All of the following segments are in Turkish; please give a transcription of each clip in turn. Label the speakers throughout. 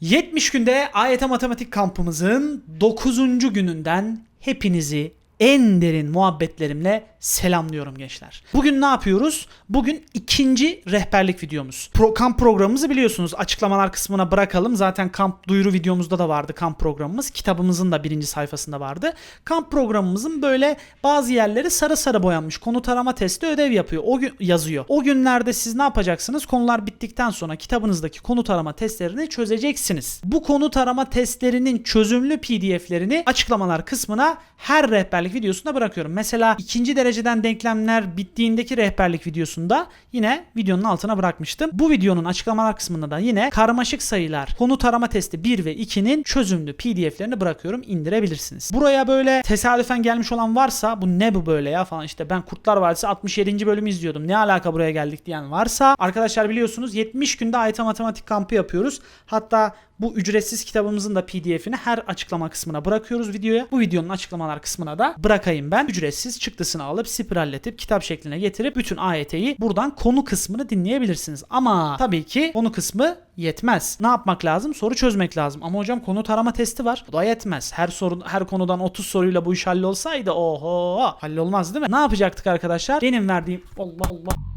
Speaker 1: 70 günde AYT Matematik kampımızın 9. gününden hepinizi en derin muhabbetlerimle selamlıyorum gençler. Bugün ne yapıyoruz? Bugün ikinci rehberlik videomuz. Pro, kamp programımızı biliyorsunuz. Açıklamalar kısmına bırakalım. Zaten kamp duyuru videomuzda da vardı kamp programımız. Kitabımızın da birinci sayfasında vardı. Kamp programımızın böyle bazı yerleri sarı sarı boyanmış. Konu tarama testi ödev yapıyor. O gün yazıyor. O günlerde siz ne yapacaksınız? Konular bittikten sonra kitabınızdaki konu tarama testlerini çözeceksiniz. Bu konu tarama testlerinin çözümlü PDF'lerini açıklamalar kısmına her rehberlik videosunda bırakıyorum. Mesela ikinci dereceden denklemler bittiğindeki rehberlik videosunda yine videonun altına bırakmıştım. Bu videonun açıklamalar kısmında da yine karmaşık sayılar konu tarama testi 1 ve 2'nin çözümlü PDF'lerini bırakıyorum indirebilirsiniz. Buraya böyle tesadüfen gelmiş olan varsa bu ne bu böyle ya falan işte ben Kurtlar Vadisi 67. bölümü izliyordum. Ne alaka buraya geldik diyen varsa arkadaşlar biliyorsunuz 70 günde AYT matematik kampı yapıyoruz. Hatta bu ücretsiz kitabımızın da PDF'ini her açıklama kısmına bırakıyoruz videoya. Bu videonun açıklamalar kısmına da bırakayım ben. Ücretsiz çıktısını alıp spiralletip kitap şekline getirip bütün AYT'yi buradan konu kısmını dinleyebilirsiniz. Ama tabii ki konu kısmı yetmez. Ne yapmak lazım? Soru çözmek lazım. Ama hocam konu tarama testi var. Bu da yetmez. Her soru her konudan 30 soruyla bu iş hallolsaydı oho hallolmaz değil mi? Ne yapacaktık arkadaşlar? Benim verdiğim Allah Allah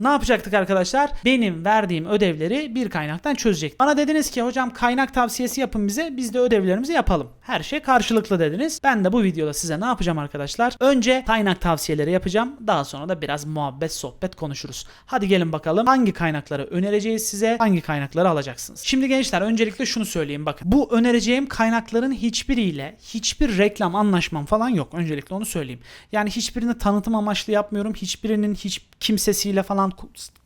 Speaker 1: ne yapacaktık arkadaşlar? Benim verdiğim ödevleri bir kaynaktan çözecek. Bana dediniz ki hocam kaynak tavsiyesi yapın bize. Biz de ödevlerimizi yapalım. Her şey karşılıklı dediniz. Ben de bu videoda size ne yapacağım arkadaşlar? Önce kaynak tavsiyeleri yapacağım. Daha sonra da biraz muhabbet sohbet konuşuruz. Hadi gelin bakalım hangi kaynakları önereceğiz size? Hangi kaynakları alacaksınız? Şimdi gençler öncelikle şunu söyleyeyim bakın. Bu önereceğim kaynakların hiçbiriyle hiçbir reklam anlaşmam falan yok. Öncelikle onu söyleyeyim. Yani hiçbirini tanıtım amaçlı yapmıyorum. Hiçbirinin hiç kimsesiyle falan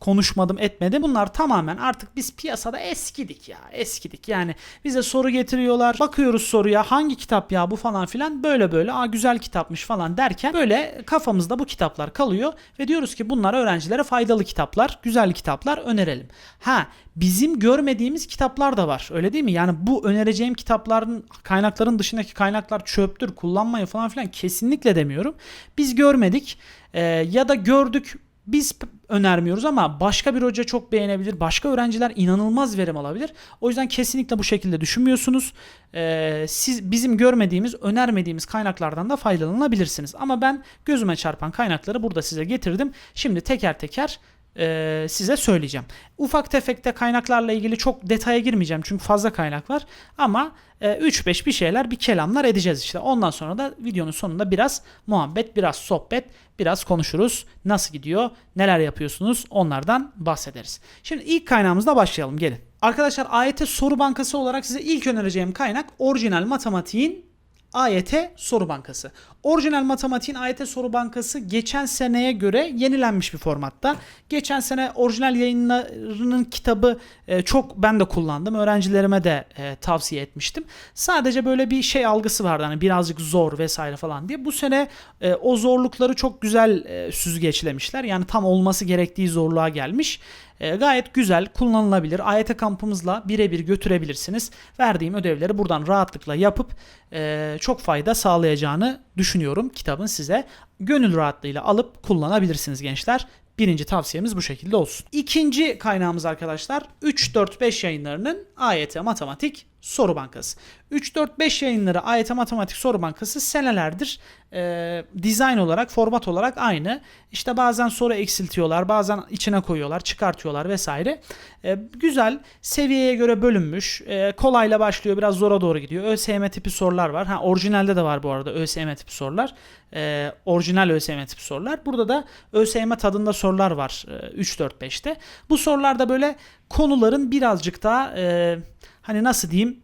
Speaker 1: konuşmadım etmedim. Bunlar tamamen artık biz piyasada eskidik ya eskidik. Yani bize soru getiriyorlar. Bakıyoruz soruya hangi kitap ya bu falan filan böyle böyle aa güzel kitapmış falan derken böyle kafamızda bu kitaplar kalıyor ve diyoruz ki bunlar öğrencilere faydalı kitaplar, güzel kitaplar önerelim. Ha bizim görmediğimiz kitaplar da var. Öyle değil mi? Yani bu önereceğim kitapların kaynakların dışındaki kaynaklar çöptür, kullanmayın falan filan kesinlikle demiyorum. Biz görmedik e, ya da gördük biz önermiyoruz ama başka bir hoca çok beğenebilir. Başka öğrenciler inanılmaz verim alabilir. O yüzden kesinlikle bu şekilde düşünmüyorsunuz. Ee, siz bizim görmediğimiz, önermediğimiz kaynaklardan da faydalanabilirsiniz. Ama ben gözüme çarpan kaynakları burada size getirdim. Şimdi teker teker e, size söyleyeceğim. Ufak tefekte kaynaklarla ilgili çok detaya girmeyeceğim çünkü fazla kaynak var. Ama e, 3-5 bir şeyler bir kelamlar edeceğiz işte. Ondan sonra da videonun sonunda biraz muhabbet, biraz sohbet, biraz konuşuruz. Nasıl gidiyor, neler yapıyorsunuz onlardan bahsederiz. Şimdi ilk kaynağımızla başlayalım gelin. Arkadaşlar AYT soru bankası olarak size ilk önereceğim kaynak orijinal matematiğin AYT soru bankası. Orijinal matematiğin AYT soru bankası geçen seneye göre yenilenmiş bir formatta. Geçen sene orijinal yayınlarının kitabı e, çok ben de kullandım. Öğrencilerime de e, tavsiye etmiştim. Sadece böyle bir şey algısı vardı hani birazcık zor vesaire falan diye. Bu sene e, o zorlukları çok güzel süzgeçlemişler. Yani tam olması gerektiği zorluğa gelmiş. E, gayet güzel, kullanılabilir. AYT kampımızla birebir götürebilirsiniz. Verdiğim ödevleri buradan rahatlıkla yapıp e, çok fayda sağlayacağını düşünüyorum kitabın size. Gönül rahatlığıyla alıp kullanabilirsiniz gençler. Birinci tavsiyemiz bu şekilde olsun. İkinci kaynağımız arkadaşlar 3-4-5 yayınlarının AYT Matematik Soru Bankası. 3-4-5 yayınları AYT Matematik Soru Bankası senelerdir e, dizayn olarak, format olarak aynı. İşte bazen soru eksiltiyorlar, bazen içine koyuyorlar, çıkartıyorlar vesaire. E, güzel, seviyeye göre bölünmüş. E, kolayla başlıyor, biraz zora doğru gidiyor. ÖSYM tipi sorular var. Ha orijinalde de var bu arada ÖSYM tipi sorular. E, orijinal ÖSYM tipi sorular. Burada da ÖSYM tadında sorular var e, 3-4-5'te. Bu sorularda böyle konuların birazcık daha e, hani nasıl diyeyim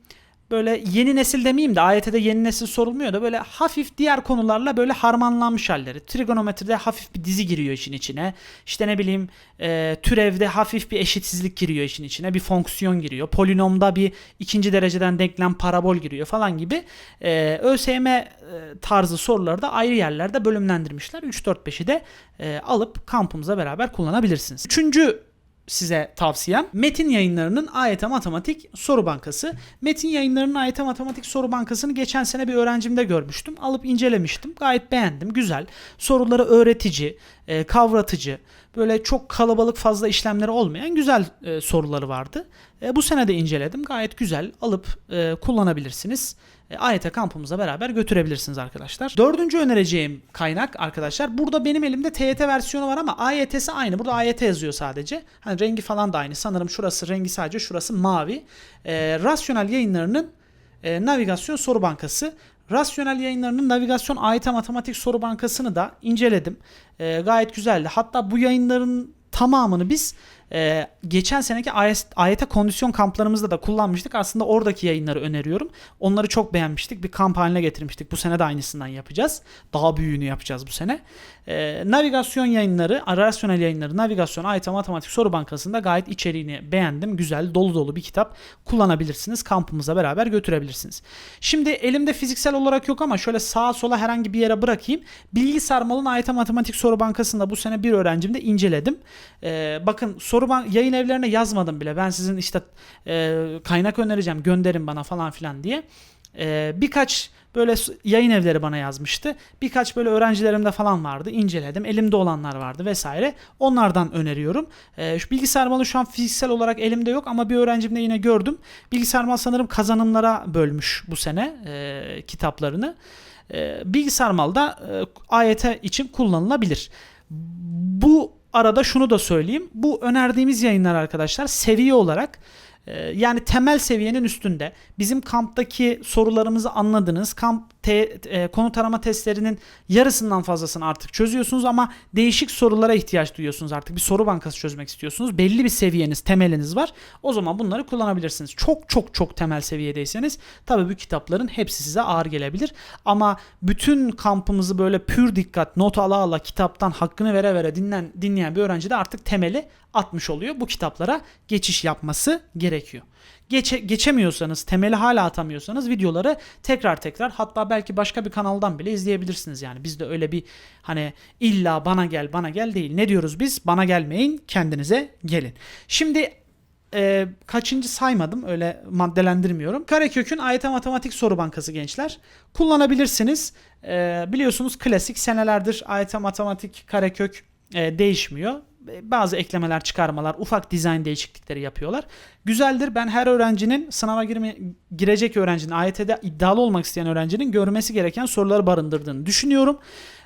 Speaker 1: böyle yeni nesil demeyeyim de AYT'de yeni nesil sorulmuyor da böyle hafif diğer konularla böyle harmanlanmış halleri. Trigonometride hafif bir dizi giriyor işin içine. İşte ne bileyim e, türevde hafif bir eşitsizlik giriyor işin içine. Bir fonksiyon giriyor. Polinomda bir ikinci dereceden denklem parabol giriyor falan gibi. E, ÖSYM e, tarzı soruları da ayrı yerlerde bölümlendirmişler. 3-4-5'i de e, alıp kampımıza beraber kullanabilirsiniz. Üçüncü size tavsiyem Metin Yayınları'nın AYT Matematik Soru Bankası. Metin Yayınları'nın AYT Matematik Soru Bankası'nı geçen sene bir öğrencimde görmüştüm. Alıp incelemiştim. Gayet beğendim. Güzel. Soruları öğretici, e, kavratıcı. Böyle çok kalabalık fazla işlemleri olmayan güzel e, soruları vardı. E, bu sene de inceledim. Gayet güzel. Alıp e, kullanabilirsiniz. E, AYT kampımıza beraber götürebilirsiniz arkadaşlar. Dördüncü önereceğim kaynak arkadaşlar. Burada benim elimde TYT versiyonu var ama AYT'si aynı. Burada AYT yazıyor sadece. Hani rengi falan da aynı. Sanırım şurası rengi sadece şurası mavi. E, rasyonel yayınlarının e, navigasyon soru bankası. Rasyonel yayınlarının navigasyon AYT matematik soru bankasını da inceledim. E, gayet güzeldi. Hatta bu yayınların tamamını biz e, geçen seneki AYT, AYT kondisyon kamplarımızda da kullanmıştık. Aslında oradaki yayınları öneriyorum. Onları çok beğenmiştik. Bir kamp haline getirmiştik. Bu sene de aynısından yapacağız. Daha büyüğünü yapacağız bu sene. E, navigasyon yayınları, rasyonel yayınları, navigasyon, AYT matematik soru bankasında gayet içeriğini beğendim. Güzel, dolu dolu bir kitap kullanabilirsiniz. Kampımıza beraber götürebilirsiniz. Şimdi elimde fiziksel olarak yok ama şöyle sağa sola herhangi bir yere bırakayım. Bilgi Sarmal'ın AYT matematik soru bankasında bu sene bir öğrencimde inceledim. E, bakın soru ban- yayın evlerine yazmadım bile. Ben sizin işte e, kaynak önereceğim gönderin bana falan filan diye. E, birkaç böyle yayın evleri bana yazmıştı. Birkaç böyle öğrencilerimde falan vardı. İnceledim. Elimde olanlar vardı vesaire. Onlardan öneriyorum. E, şu bilgisayar malı şu an fiziksel olarak elimde yok ama bir öğrencimde yine gördüm. Bilgisayar mal sanırım kazanımlara bölmüş bu sene e, kitaplarını. E, bilgisayar mal da e, AYT için kullanılabilir. Bu arada şunu da söyleyeyim. Bu önerdiğimiz yayınlar arkadaşlar seviye olarak e, yani temel seviyenin üstünde. Bizim kamptaki sorularımızı anladınız. Kamp te- e, konu tarama testlerinin yarısından fazlasını artık çözüyorsunuz ama değişik sorulara ihtiyaç duyuyorsunuz artık. Bir soru bankası çözmek istiyorsunuz. Belli bir seviyeniz, temeliniz var. O zaman bunları kullanabilirsiniz. Çok çok çok temel seviyedeyseniz tabii bu kitapların hepsi size ağır gelebilir. Ama bütün kampımızı böyle pür dikkat, not ala ala kitaptan hakkını vere vere dinlen, dinleyen bir öğrenci de artık temeli atmış oluyor. Bu kitaplara geçiş yapması gerekiyor. Geçe, geçemiyorsanız, temeli hala atamıyorsanız videoları tekrar tekrar hatta belki başka bir kanaldan bile izleyebilirsiniz yani. Bizde öyle bir hani illa bana gel bana gel değil. Ne diyoruz biz? Bana gelmeyin, kendinize gelin. Şimdi e, kaçıncı saymadım öyle maddelendirmiyorum. Karekök'ün AYT Matematik Soru Bankası gençler. Kullanabilirsiniz. E, biliyorsunuz klasik senelerdir AYT Matematik Karekök e, değişmiyor. Bazı eklemeler, çıkarmalar, ufak dizayn değişiklikleri yapıyorlar. Güzeldir. Ben her öğrencinin sınava girme, girecek öğrencinin, AYT'de iddialı olmak isteyen öğrencinin görmesi gereken soruları barındırdığını düşünüyorum.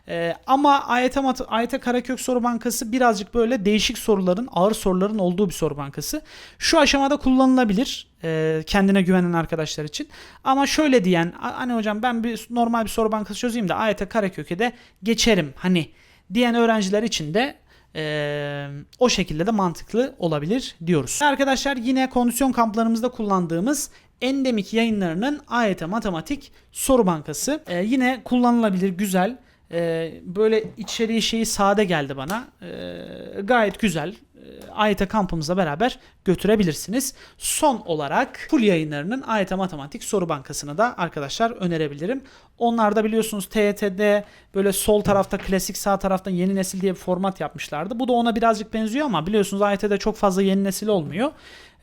Speaker 1: Ee, ama AYT, AYT Karakök Soru Bankası birazcık böyle değişik soruların, ağır soruların olduğu bir soru bankası. Şu aşamada kullanılabilir e, kendine güvenen arkadaşlar için. Ama şöyle diyen, "A- hani hocam ben bir normal bir soru bankası çözeyim de AYT Karakök'e de geçerim hani diyen öğrenciler için de e, o şekilde de mantıklı olabilir diyoruz. Arkadaşlar yine kondisyon kamplarımızda kullandığımız Endemik yayınlarının AYT Matematik Soru Bankası. E, yine kullanılabilir, güzel. E, böyle içeriği şeyi sade geldi bana. E, gayet güzel. E, AYT kampımızla beraber götürebilirsiniz. Son olarak full yayınlarının AYT Matematik Soru Bankası'nı da arkadaşlar önerebilirim. Onlarda biliyorsunuz TYT'de böyle sol tarafta klasik sağ tarafta yeni nesil diye bir format yapmışlardı. Bu da ona birazcık benziyor ama biliyorsunuz AYT'de çok fazla yeni nesil olmuyor.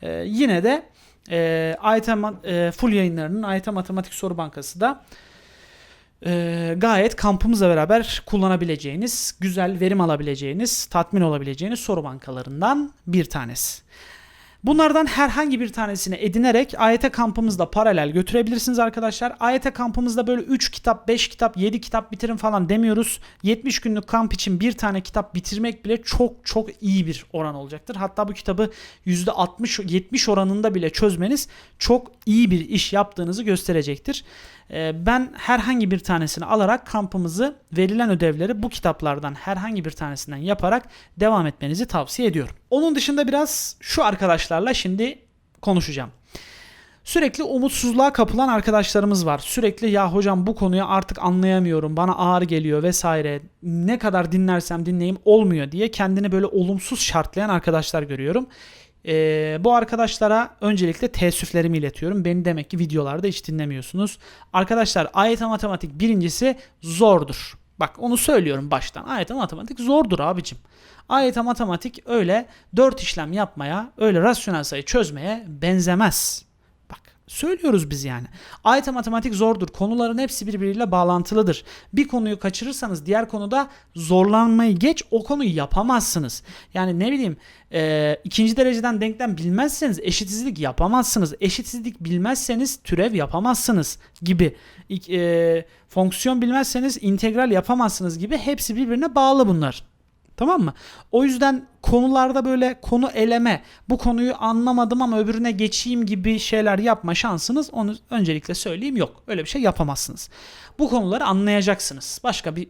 Speaker 1: E, yine de e, AYT e, full yayınlarının AYT Matematik Soru Bankası da e, gayet kampımızla beraber kullanabileceğiniz, güzel verim alabileceğiniz, tatmin olabileceğiniz soru bankalarından bir tanesi. Bunlardan herhangi bir tanesini edinerek AYT kampımızda paralel götürebilirsiniz arkadaşlar. AYT kampımızda böyle 3 kitap, 5 kitap, 7 kitap bitirin falan demiyoruz. 70 günlük kamp için bir tane kitap bitirmek bile çok çok iyi bir oran olacaktır. Hatta bu kitabı %60-70 oranında bile çözmeniz çok iyi bir iş yaptığınızı gösterecektir. Ee, Ben herhangi bir tanesini alarak kampımızı verilen ödevleri bu kitaplardan herhangi bir tanesinden yaparak devam etmenizi tavsiye ediyorum. Onun dışında biraz şu arkadaşlarla şimdi konuşacağım. Sürekli umutsuzluğa kapılan arkadaşlarımız var. Sürekli ya hocam bu konuyu artık anlayamıyorum, bana ağır geliyor vesaire. Ne kadar dinlersem dinleyeyim olmuyor diye kendini böyle olumsuz şartlayan arkadaşlar görüyorum. Ee, bu arkadaşlara öncelikle teessüflerimi iletiyorum. Beni demek ki videolarda hiç dinlemiyorsunuz. Arkadaşlar AYT matematik birincisi zordur. Bak onu söylüyorum baştan. AYT matematik zordur abicim. AYT matematik öyle 4 işlem yapmaya, öyle rasyonel sayı çözmeye benzemez. Söylüyoruz biz yani. AYT matematik zordur. Konuların hepsi birbiriyle bağlantılıdır. Bir konuyu kaçırırsanız diğer konuda zorlanmayı geç o konuyu yapamazsınız. Yani ne bileyim e, ikinci dereceden denklem bilmezseniz eşitsizlik yapamazsınız. Eşitsizlik bilmezseniz türev yapamazsınız gibi. E, fonksiyon bilmezseniz integral yapamazsınız gibi hepsi birbirine bağlı bunlar. Tamam mı? O yüzden konularda böyle konu eleme, bu konuyu anlamadım ama öbürüne geçeyim gibi şeyler yapma şansınız onu öncelikle söyleyeyim yok. Öyle bir şey yapamazsınız. Bu konuları anlayacaksınız. Başka bir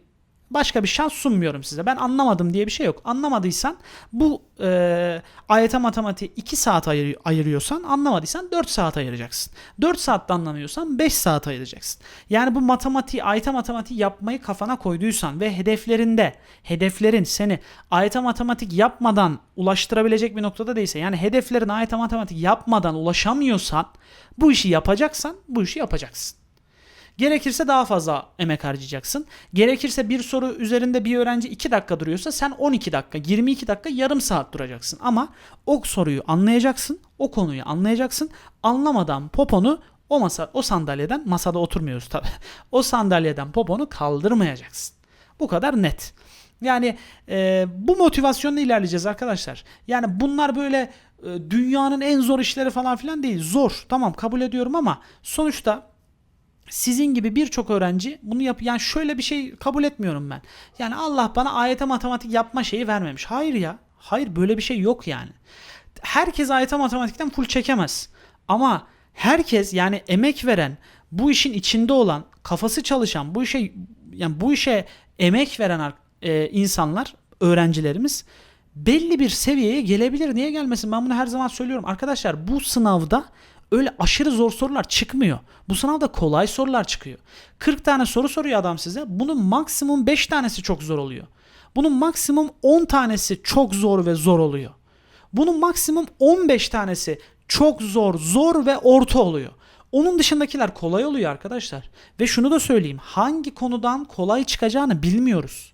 Speaker 1: başka bir şans sunmuyorum size. Ben anlamadım diye bir şey yok. Anlamadıysan bu e, AYT matematiği 2 saat ayır, ayırıyorsan anlamadıysan 4 saat ayıracaksın. 4 saatte anlamıyorsan 5 saat ayıracaksın. Yani bu matematiği AYT matematiği yapmayı kafana koyduysan ve hedeflerinde hedeflerin seni AYT matematik yapmadan ulaştırabilecek bir noktada değilse yani hedeflerin AYT matematik yapmadan ulaşamıyorsan bu işi yapacaksan bu işi yapacaksın. Gerekirse daha fazla emek harcayacaksın. Gerekirse bir soru üzerinde bir öğrenci 2 dakika duruyorsa sen 12 dakika, 22 dakika, yarım saat duracaksın. Ama o soruyu anlayacaksın, o konuyu anlayacaksın. Anlamadan poponu o masa o sandalyeden masada oturmuyoruz tabi. O sandalyeden poponu kaldırmayacaksın. Bu kadar net. Yani e, bu motivasyonla ilerleyeceğiz arkadaşlar. Yani bunlar böyle e, dünyanın en zor işleri falan filan değil. Zor. Tamam kabul ediyorum ama sonuçta sizin gibi birçok öğrenci bunu yap yani şöyle bir şey kabul etmiyorum ben. Yani Allah bana ayete matematik yapma şeyi vermemiş. Hayır ya. Hayır böyle bir şey yok yani. Herkes ayete matematikten full çekemez. Ama herkes yani emek veren, bu işin içinde olan, kafası çalışan, bu işe yani bu işe emek veren e, insanlar, öğrencilerimiz belli bir seviyeye gelebilir. Niye gelmesin? Ben bunu her zaman söylüyorum. Arkadaşlar bu sınavda öyle aşırı zor sorular çıkmıyor. Bu sınavda kolay sorular çıkıyor. 40 tane soru soruyor adam size. Bunun maksimum 5 tanesi çok zor oluyor. Bunun maksimum 10 tanesi çok zor ve zor oluyor. Bunun maksimum 15 tanesi çok zor, zor ve orta oluyor. Onun dışındakiler kolay oluyor arkadaşlar. Ve şunu da söyleyeyim. Hangi konudan kolay çıkacağını bilmiyoruz.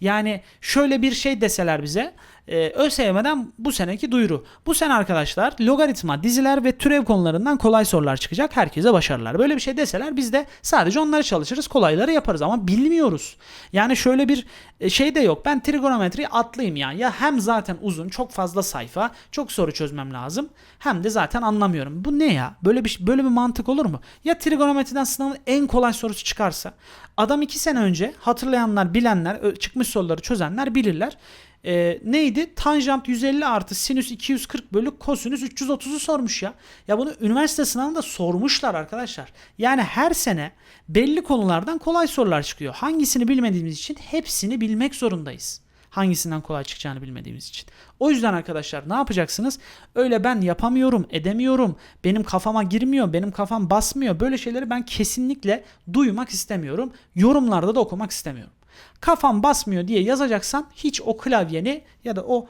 Speaker 1: Yani şöyle bir şey deseler bize e, ÖSYM'den bu seneki duyuru. Bu sene arkadaşlar logaritma, diziler ve türev konularından kolay sorular çıkacak. Herkese başarılar. Böyle bir şey deseler biz de sadece onları çalışırız. Kolayları yaparız ama bilmiyoruz. Yani şöyle bir e, şey de yok. Ben trigonometri atlayayım ya. Ya hem zaten uzun, çok fazla sayfa, çok soru çözmem lazım. Hem de zaten anlamıyorum. Bu ne ya? Böyle bir böyle bir mantık olur mu? Ya trigonometriden sınavın en kolay sorusu çıkarsa adam iki sene önce hatırlayanlar, bilenler, çıkmış soruları çözenler bilirler e, neydi? Tanjant 150 artı sinüs 240 bölü kosinüs 330'u sormuş ya. Ya bunu üniversite sınavında sormuşlar arkadaşlar. Yani her sene belli konulardan kolay sorular çıkıyor. Hangisini bilmediğimiz için hepsini bilmek zorundayız. Hangisinden kolay çıkacağını bilmediğimiz için. O yüzden arkadaşlar ne yapacaksınız? Öyle ben yapamıyorum, edemiyorum, benim kafama girmiyor, benim kafam basmıyor. Böyle şeyleri ben kesinlikle duymak istemiyorum. Yorumlarda da okumak istemiyorum kafam basmıyor diye yazacaksan hiç o klavyeni ya da o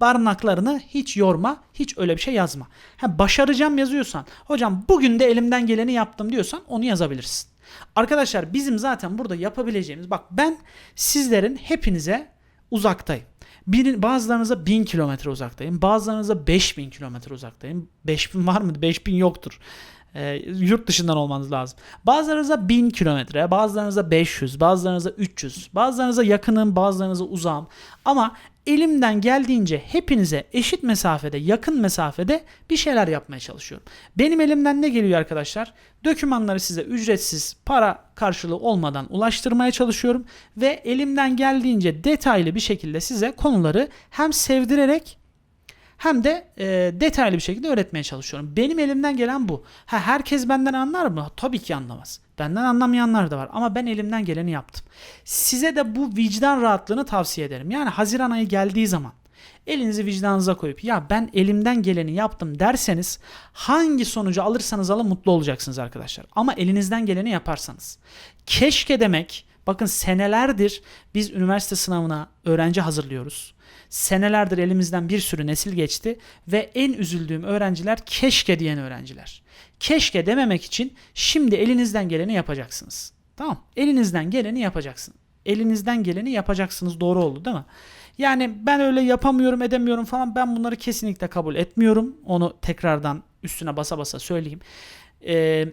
Speaker 1: barnaklarını hiç yorma, hiç öyle bir şey yazma. Ha, başaracağım yazıyorsan, hocam bugün de elimden geleni yaptım diyorsan onu yazabilirsin. Arkadaşlar bizim zaten burada yapabileceğimiz, bak ben sizlerin hepinize uzaktayım. Bir, bazılarınıza 1000 kilometre uzaktayım. Bazılarınıza 5000 kilometre uzaktayım. 5000 var mı? 5000 yoktur. E, yurt dışından olmanız lazım. Bazılarınıza 1000 kilometre, bazılarınıza 500, bazılarınıza 300, bazılarınıza yakınım, bazılarınıza uzağım. Ama elimden geldiğince hepinize eşit mesafede, yakın mesafede bir şeyler yapmaya çalışıyorum. Benim elimden ne geliyor arkadaşlar? Dokümanları size ücretsiz, para karşılığı olmadan ulaştırmaya çalışıyorum ve elimden geldiğince detaylı bir şekilde size konuları hem sevdirerek hem de e, detaylı bir şekilde öğretmeye çalışıyorum. Benim elimden gelen bu. Ha, herkes benden anlar mı? Tabii ki anlamaz. Benden anlamayanlar da var ama ben elimden geleni yaptım. Size de bu vicdan rahatlığını tavsiye ederim. Yani Haziran ayı geldiği zaman elinizi vicdanınıza koyup ya ben elimden geleni yaptım derseniz hangi sonucu alırsanız alın mutlu olacaksınız arkadaşlar. Ama elinizden geleni yaparsanız. Keşke demek bakın senelerdir biz üniversite sınavına öğrenci hazırlıyoruz Senelerdir elimizden bir sürü nesil geçti ve en üzüldüğüm öğrenciler keşke diyen öğrenciler. Keşke dememek için şimdi elinizden geleni yapacaksınız. Tamam. Elinizden geleni yapacaksın. Elinizden geleni yapacaksınız. Doğru oldu değil mi? Yani ben öyle yapamıyorum edemiyorum falan ben bunları kesinlikle kabul etmiyorum. Onu tekrardan üstüne basa basa söyleyeyim. e,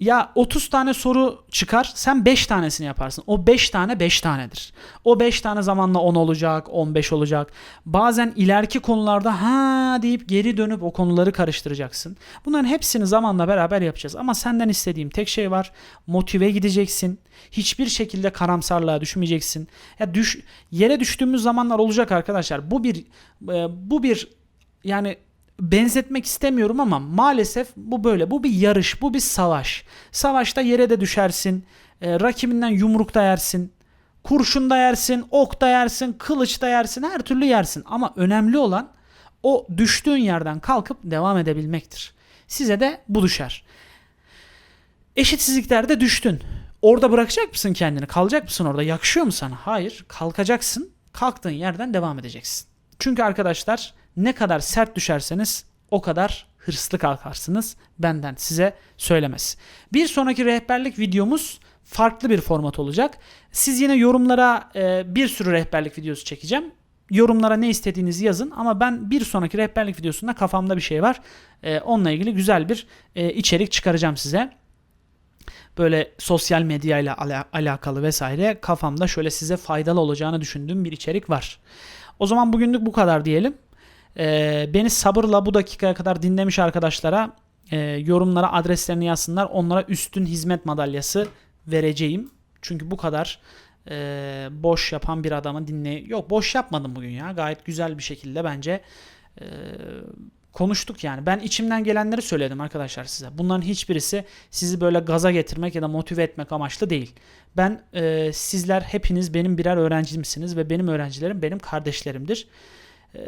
Speaker 1: ya 30 tane soru çıkar sen 5 tanesini yaparsın. O 5 tane 5 tanedir. O 5 tane zamanla 10 olacak 15 olacak. Bazen ileriki konularda ha deyip geri dönüp o konuları karıştıracaksın. Bunların hepsini zamanla beraber yapacağız. Ama senden istediğim tek şey var. Motive gideceksin. Hiçbir şekilde karamsarlığa düşmeyeceksin. Ya düş yere düştüğümüz zamanlar olacak arkadaşlar. Bu bir e, bu bir yani benzetmek istemiyorum ama maalesef bu böyle. Bu bir yarış, bu bir savaş. Savaşta yere de düşersin, e, rakibinden yumruk da yersin, kurşun da yersin, ok da yersin, kılıç da yersin, her türlü yersin. Ama önemli olan o düştüğün yerden kalkıp devam edebilmektir. Size de bu düşer. Eşitsizliklerde düştün. Orada bırakacak mısın kendini? Kalacak mısın orada? Yakışıyor mu sana? Hayır. Kalkacaksın. Kalktığın yerden devam edeceksin. Çünkü arkadaşlar ne kadar sert düşerseniz o kadar hırslı kalkarsınız. Benden size söylemez. Bir sonraki rehberlik videomuz farklı bir format olacak. Siz yine yorumlara e, bir sürü rehberlik videosu çekeceğim. Yorumlara ne istediğinizi yazın ama ben bir sonraki rehberlik videosunda kafamda bir şey var. E, onunla ilgili güzel bir e, içerik çıkaracağım size böyle sosyal medya ile alakalı vesaire kafamda şöyle size faydalı olacağını düşündüğüm bir içerik var. O zaman bugünlük bu kadar diyelim. Ee, beni sabırla bu dakikaya kadar dinlemiş arkadaşlara e, yorumlara adreslerini yazsınlar. Onlara üstün hizmet madalyası vereceğim. Çünkü bu kadar e, boş yapan bir adamı dinley... Yok boş yapmadım bugün ya. Gayet güzel bir şekilde bence e, konuştuk yani. Ben içimden gelenleri söyledim arkadaşlar size. Bunların hiçbirisi sizi böyle gaza getirmek ya da motive etmek amaçlı değil. Ben e, sizler hepiniz benim birer öğrencimsiniz ve benim öğrencilerim benim kardeşlerimdir. E,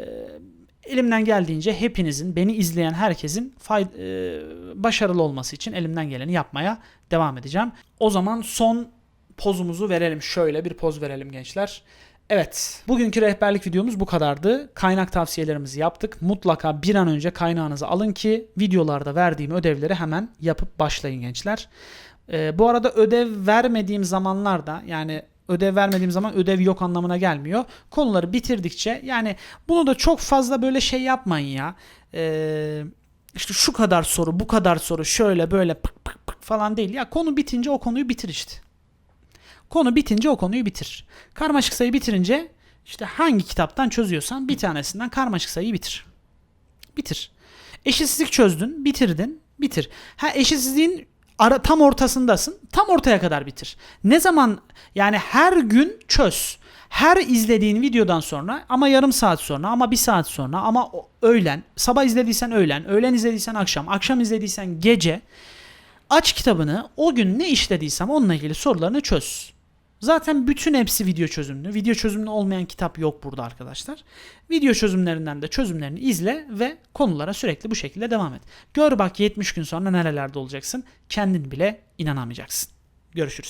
Speaker 1: elimden geldiğince hepinizin, beni izleyen herkesin fay- e, başarılı olması için elimden geleni yapmaya devam edeceğim. O zaman son pozumuzu verelim. Şöyle bir poz verelim gençler. Evet, bugünkü rehberlik videomuz bu kadardı. Kaynak tavsiyelerimizi yaptık. Mutlaka bir an önce kaynağınızı alın ki videolarda verdiğim ödevleri hemen yapıp başlayın gençler. Ee, bu arada ödev vermediğim zamanlarda yani ödev vermediğim zaman ödev yok anlamına gelmiyor. Konuları bitirdikçe yani bunu da çok fazla böyle şey yapmayın ya. Ee, işte şu kadar soru, bu kadar soru, şöyle böyle pık pık pık falan değil. Ya konu bitince o konuyu bitir işte. Konu bitince o konuyu bitir. Karmaşık sayı bitirince işte hangi kitaptan çözüyorsan bir tanesinden karmaşık sayıyı bitir. Bitir. Eşitsizlik çözdün, bitirdin, bitir. Ha eşitsizliğin ara, tam ortasındasın. Tam ortaya kadar bitir. Ne zaman yani her gün çöz. Her izlediğin videodan sonra ama yarım saat sonra ama bir saat sonra ama öğlen, sabah izlediysen öğlen, öğlen izlediysen akşam, akşam izlediysen gece aç kitabını o gün ne işlediysem onunla ilgili sorularını çöz. Zaten bütün hepsi video çözümlü. Video çözümlü olmayan kitap yok burada arkadaşlar. Video çözümlerinden de çözümlerini izle ve konulara sürekli bu şekilde devam et. Gör bak 70 gün sonra nerelerde olacaksın. Kendin bile inanamayacaksın. Görüşürüz.